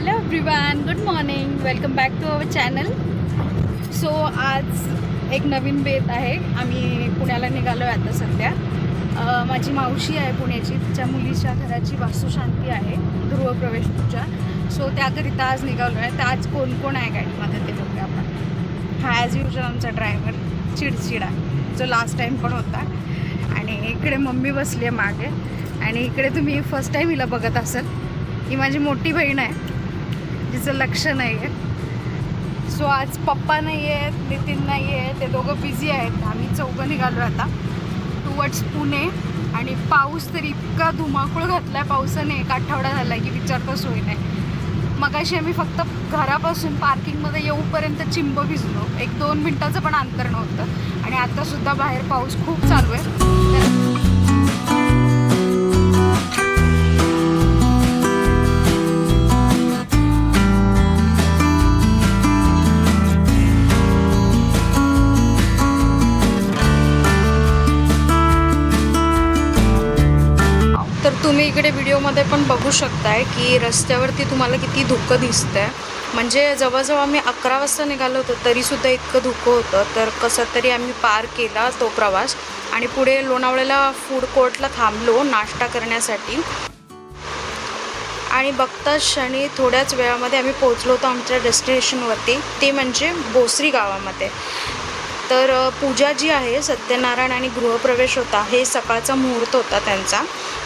Hello everyone good morning welcome back to our channel so आज एक नवीन बेत आहे. आम्ही पुण्याला निघालो आहे आता सध्या. माझी मावशी आहे पुण्याची. तिच्या मुलीच्या घराची वास्तुशांती आहे गृहप्रवेश पूजा सो त्याकरिता आज निघालो आहे तर आज कोण कोण आहे गाडीमध्ये ते बघूया आपण. हा ॲज युजल आमचा ड्रायव्हर चिडचिडा. जो लास्ट टाईम पण होता. आणि इकडे मम्मी बसली आहे मागे. आणि इकडे तुम्ही फर्स्ट टाईम हिला बघत असाल. ही माझी मोठी बहीण आहे. जिचं लक्ष नाही आहे. सो आज पप्पा नाही आहेत नितीन नाही आहे ते दोघं बिझी आहेत. आम्ही चौघं निघालो आता टुवर्ड्स पुणे. आणि पाऊस तर इतका धुमाकूळ घातला आहे पावसाने एक आठवडा झाला आहे की विचारता सोय नाही. मगाशी आम्ही फक्त घरापासून पार्किंगमध्ये येऊपर्यंत चिंब भिजलो. एक दोन मिनटाचं पण अंतर नव्हतं. आणि आतासुद्धा बाहेर पाऊस खूप चालू आहे. तुम्ही इकडे व्हिडिओमध्ये पण बघू शकताय की रस्त्यावरती तुम्हाला किती धुकं दिसतंय. म्हणजे जवळजवळ आम्ही अकरा वाजता निघालो होतो तरीसुद्धा इतकं धुकं होतं. तर कसं तरी आम्ही पार केला तो प्रवास आणि पुढे लोणावळ्याला फूड कोर्टला थांबलो नाश्ता करण्यासाठी. आणि बघताच क्षणी थोड्याच वेळामध्ये आम्ही पोहोचलो होतो आमच्या डेस्टिनेशनवरती ते म्हणजे बोसरी गावामध्ये. तर पूजा जी आहे सत्यनारायण आणि गृहप्रवेश होता हे सकाळचा मुहूर्त होता त्यांचा.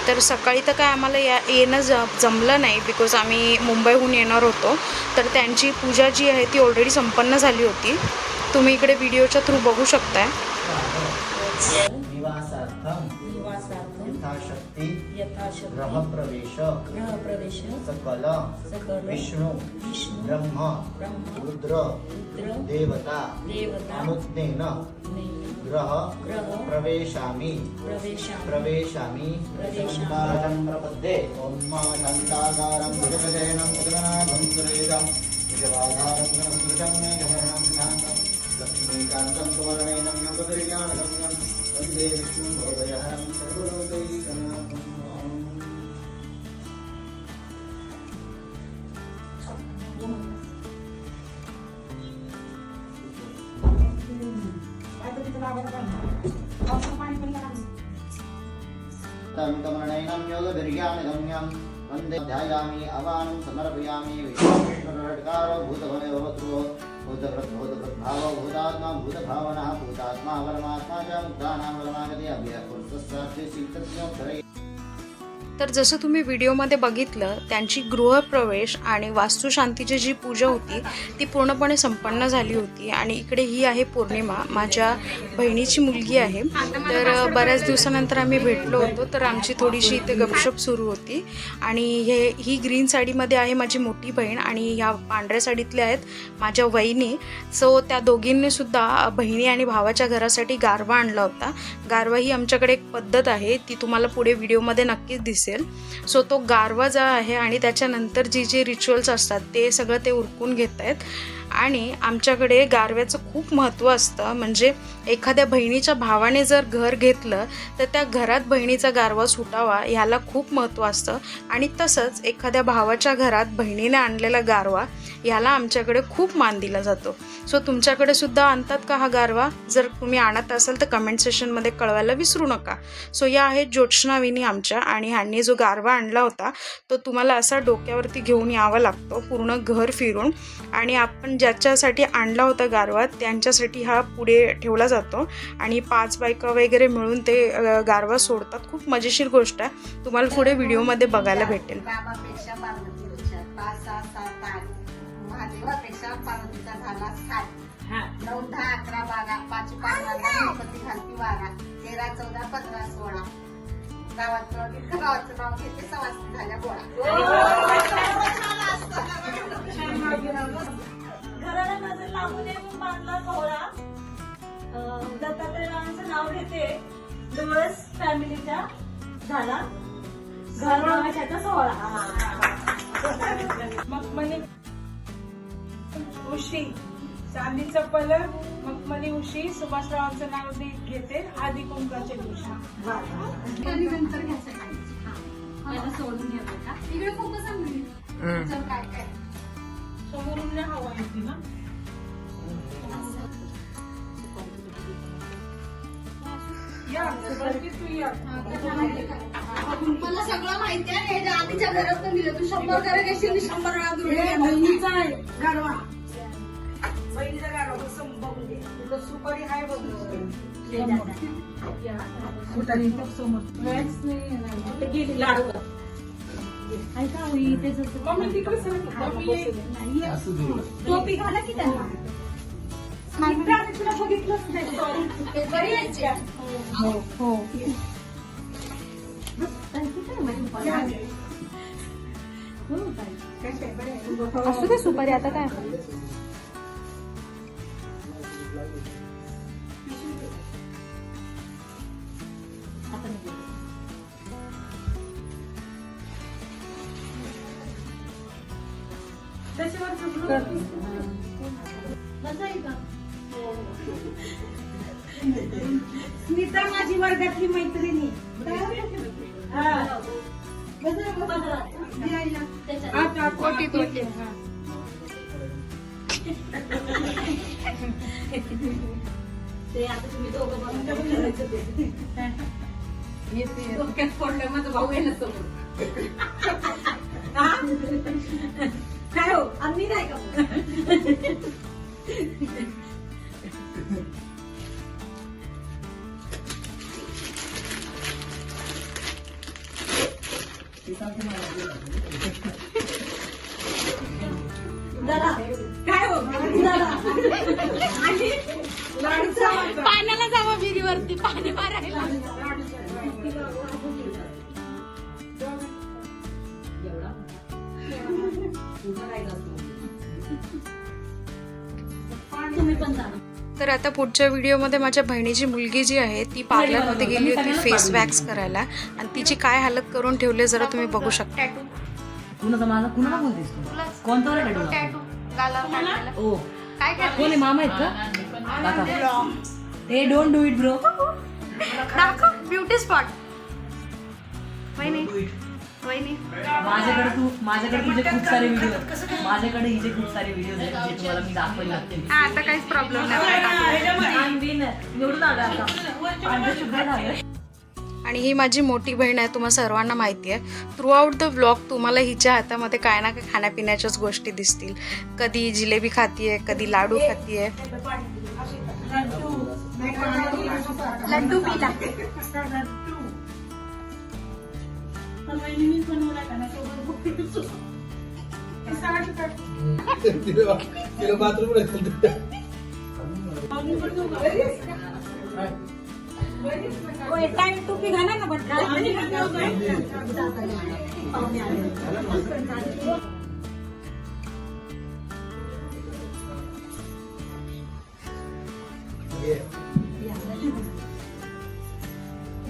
तर सकाळी तर काय आम्हाला या येणं ज जमलं नाही बिकॉज आम्ही मुंबईहून येणार होतो. तर त्यांची पूजा जी आहे ती ऑलरेडी संपन्न झाली होती. तुम्ही इकडे व्हिडिओच्या थ्रू बघू शकताय. यथाशक्ती ग्रहप्रवेश सकल विष्णु विष्णु ब्रह्म रुद्र देवता देवता अनुज्ञेन ग्रह प्रवेशामि। प्रवेशामि। संकारं प्रपद्ये। ॐ शान्ताकारं भुजगजयनं पद्मनाभं सुरेशं विजवाधारं पुनरुद्धृतं मेघवर्णं शान्तं लक्ष्मीकान्तं सुवर्णेनं योगविज्ञानगम्यं वन्दे विष्णुं भोगयहरं सर्वलोकैकनाथम् तन्तमरणैनं योगभिर्यानगम्यं वन्दे ध्यायामि अवानं समर्पयामि विष्णुरट्कारो भूतभवे भवतु भूतभृद्भूतभृद्भावो भूतात्मा भूतभावनः भूतात्मा परमात्मा च मुक्तानां परमागति अभ्यपुरुषस्यास्ति सीतज्ञोत्तरै तर जसं तुम्ही व्हिडिओमध्ये बघितलं त्यांची गृहप्रवेश आणि वास्तुशांतीची जी पूजा होती ती पूर्णपणे संपन्न झाली होती. आणि इकडे ही आहे पौर्णिमा माझ्या बहिणीची मुलगी आहे. तर बऱ्याच दिवसानंतर आम्ही भेटलो होतो तर आमची थोडीशी इथे गपशप सुरू होती. आणि हे ही ग्रीन साडीमध्ये आहे माझी मोठी बहीण आणि ह्या पांढऱ्या साडीतल्या आहेत माझ्या वहिनी. सो त्या दोघींनी सुद्धा बहिणी आणि भावाच्या घरासाठी गारवा आणला होता. गारवा ही आमच्याकडे एक पद्धत आहे ती तुम्हाला पुढे व्हिडिओमध्ये नक्कीच दिसेल. सो तो गारवा जो आहे आणि त्याच्यानंतर जी जी रिच्युअल्स असतात ते सगळं ते उरकून घेत आहेत आणि आमच्याकडे गारव्याचं खूप महत्त्व असतं. म्हणजे एखाद्या बहिणीच्या भावाने जर घर घेतलं तर त्या घरात बहिणीचा गारवा सुटावा ह्याला खूप महत्त्व असतं. आणि तसंच एखाद्या भावाच्या घरात बहिणीने आणलेला गारवा ह्याला आमच्याकडे खूप मान दिला जातो. सो तुमच्याकडे सुद्धा आणतात का हा गारवा? जर तुम्ही आणत असाल तर कमेंट सेशनमध्ये कळवायला विसरू नका. सो या आहेत ज्योत्स्नाविनी आमच्या आणि ह्यांनी जो गारवा आणला होता तो तुम्हाला असा डोक्यावरती घेऊन यावा लागतो पूर्ण घर फिरून. आणि आपण ज्याच्यासाठी आणला होता गारवा त्यांच्यासाठी हा पुढे ठेवला जातो. आणि पाच बायका वगैरे मिळून ते गारवा सोडतात. खूप मजेशीर गोष्ट आहे. तुम्हाला पुढे व्हिडिओमध्ये बघायला भेटेल. रामापेक्षा पार्वती हुशार पाच सहा सात आठ. महादेवापेक्षा पार्वतीचा झाला सात. नऊ दहा अकरा बारा पाच पाच गणपती घालती बारा. तेरा चौदा पंधरा सोळा. गावाचं इतकं गावाचं नाव घेते झाल्या गोळा. म्हणून बांधला सोहळा. अं, दत्तात्रयाचं नाव घेते. डोळस फॅमिलीच्या झाला. घर बनवायचा सोहळा. मखमली उशी. चांदीचं पलक मखमली उशी. सुभाषरावांचं नाव घेते. आधी कुंकाच्या दिवशी. नंतर घ्यायचं सोडून घेतो का. इकडे खूपच काय काय? समोरून हवा येते ना. मला सगळं माहिती आहे. हे आधीच्या घरात पण दिलं तू शंभर घर घेशील शंभर वेळा. बहिणीचा आहे गाडवा बहिणीचा गाडवा तुला सुपारी आहे बघ सुपारी समोर. गेली लाडू. ऐका हो, तिकडे ये. टोपी घाला की त्यांना? हे हो असू दे सुपारी आता काय? त्याच्यावर. स्मिता माझी वर्गातली मैत्रिणी हा. आता कोटीत होते. ते आता तुम्ही दोघं बघा, काय करायचं ते. डोक्यात पडलं माझा भाऊ आहे ना समोर हा? काय हो आम्ही नाही का काय हो? जरा आणि लाडूचा पाण्याला जावा विहिरीवरती पाणी मारायला. तुम्ही पण जा तर आता पुढच्या व्हिडिओमध्ये माझ्या बहिणीची मुलगी जी आहे ती पार्लरमध्ये गेली होती फेस वॅक्स करायला. आणि तिची काय हालत करून ठेवले जरा तुम्ही बघू शकता. कोण मामा आहेत का? Hey don't do it bro beauty spot वहिनी वहिनी. माझ्याकडे तू माझ्याकडे तुझे खूप सारे व्हिडिओ माझ्याकडे हिचे खूप सारे व्हिडिओ आहेत जे तुम्हाला मी दाखवेल लागते. हा, आता काहीच प्रॉब्लेम नाही. निवडून आलं आता. पांढरं शुभ्र झालं. आणि ही माझी मोठी बहीण आहे तुम्हाला सर्वांना माहिती आहे. थ्रू आउट द ब्लॉग तुम्हाला हिच्या हातामध्ये काय ना काय खाण्यापिण्याच्याच गोष्टी दिसतील. कधी जिलेबी खातीये कधी लाडू खातीये. लड्डू पिला. बहिणीने बनवला का ना सोबत ती साडी काढ. मागून पण जाऊ का? होय काय टोपी घाला ना बट आम्ही पण जाऊ का?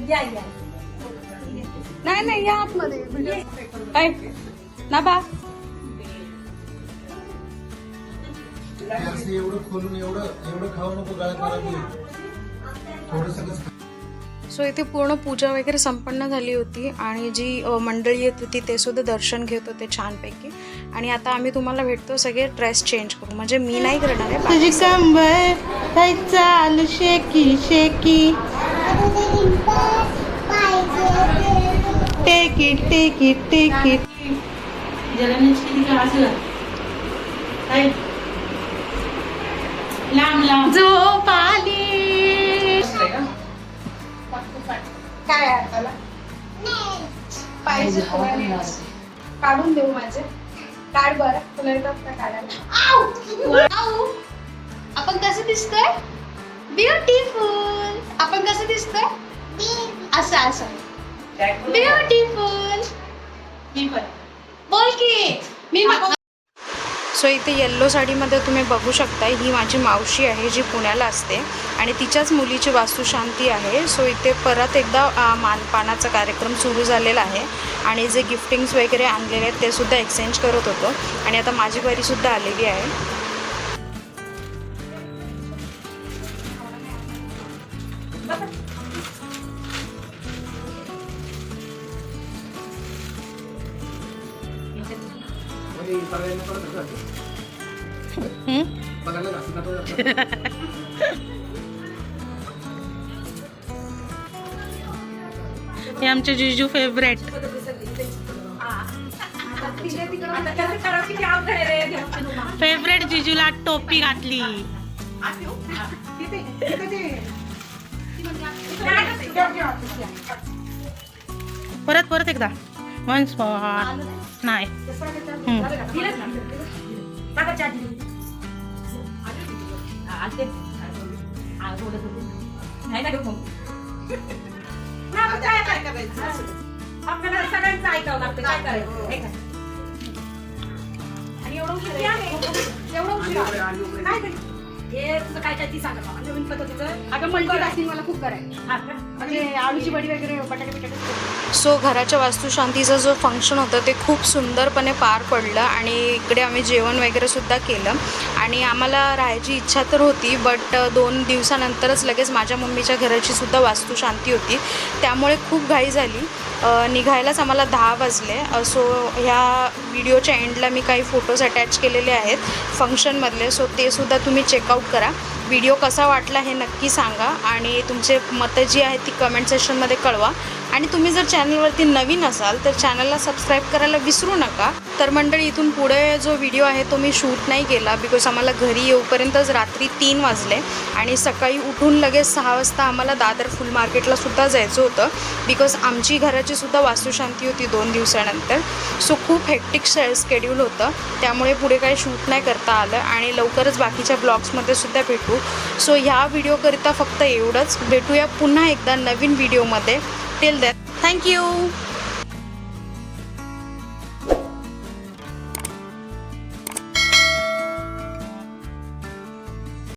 या या नाही नाही या आतमध्ये. काय ना बा असं एवढं खोलून एवढं एवढं खाऊ नको गाळ खराब थोडस सो इथे पूर्ण पूजा वगैरे संपन्न झाली होती आणि जी मंडळी येत होती ते सुद्धा दर्शन घेत होते छानपैकी. आणि आता आम्ही तुम्हाला भेटतो सगळे ड्रेस चेंज करू म्हणजे मी नाही करणार आहे तुझी कंबर चाल शेकी शेकी. टेकी टेकी टेकी झोप आली. काय पाहिजे काढून देऊ माझे. काढ बरं. तुला येतात का काढायला. आऊ! आपण कसं दिसतोय? ब्युटिफुल आपण कसं दिसतोय? असं असं. ब्युटिफुल बोल की मी सो इथे येल्लो साडीमध्ये तुम्ही बघू शकता ही माझी मावशी आहे जी पुण्याला असते. आणि तिच्याच मुलीची वास्तुशांती आहे. सो इथे परत एकदा मानपानाचा कार्यक्रम सुरू झालेला आहे. आणि जे गिफ्टिंग्स वगैरे आणलेले आहेत ते सुद्धा एक्सचेंज करत होतो. आणि आता माझी बरीसुद्धा आलेली आहे. हे आमचे जिजू फेवरेट फेवरेट जिजूला टोपी घातली. परत परत एकदा. वन्स फॉर नाही. आपल्याला सगळ्यांचं ऐकावं लागतं काय करायचं? आणि एवढं उशीर आहे. एवढं उशीर आहे. काय? हे तुझं काय काय ती सांगा. नवीन पद्धतीचं अगं मल्टीटास्किंग मला खूप करायचं वगैरे बटाटे बिटाटे सो घराच्या वास्तुशांतीचा जो फंक्शन होतं ते खूप सुंदरपणे पार पडलं आणि इकडे आम्ही जेवण वगैरे सुद्धा केलं. आणि आम्हाला राहायची इच्छा तर होती बट दोन दिवसानंतरच लगेच माझ्या मम्मीच्या घराची सुद्धा वास्तुशांती होती. त्यामुळे खूप घाई झाली. निघायलाच आम्हाला दहा वाजले. सो ह्या व्हिडिओच्या एंडला मी काही फोटोज अटॅच केलेले आहेत फंक्शनमधले सो ते सुद्धा तुम्ही चेकआउट करा. व्हिडिओ कसा वाटला हे नक्की सांगा आणि तुमचे मतं जी आहेत ती कमेंट सेक्शनमध्ये कळवा. आणि तुम्ही जर चॅनलवरती नवीन असाल तर चॅनलला सबस्क्राईब करायला विसरू नका. तर मंडळी इथून पुढे जो व्हिडिओ आहे तो मी शूट नाही केला बिकॉज आम्हाला घरी येऊपर्यंतच रात्री तीन वाजले आणि सकाळी उठून लगेच सहा वाजता आम्हाला दादर फुल मार्केटला सुद्धा जायचं होतं बिकॉज आमची घराची सुद्धा वास्तुशांती होती दोन दिवसानंतर. सो खूप हेक्टिक स्केड्यूल होतं. त्यामुळे पुढे काही शूट नाही करता आलं आणि लवकरच बाकीच्या ब्लॉग्समध्ये सुद्धा भेटू. सो ह्या व्हिडिओकरिता फक्त एवढंच. भेटूया पुन्हा एकदा नवीन व्हिडिओमध्ये till then. Thank you.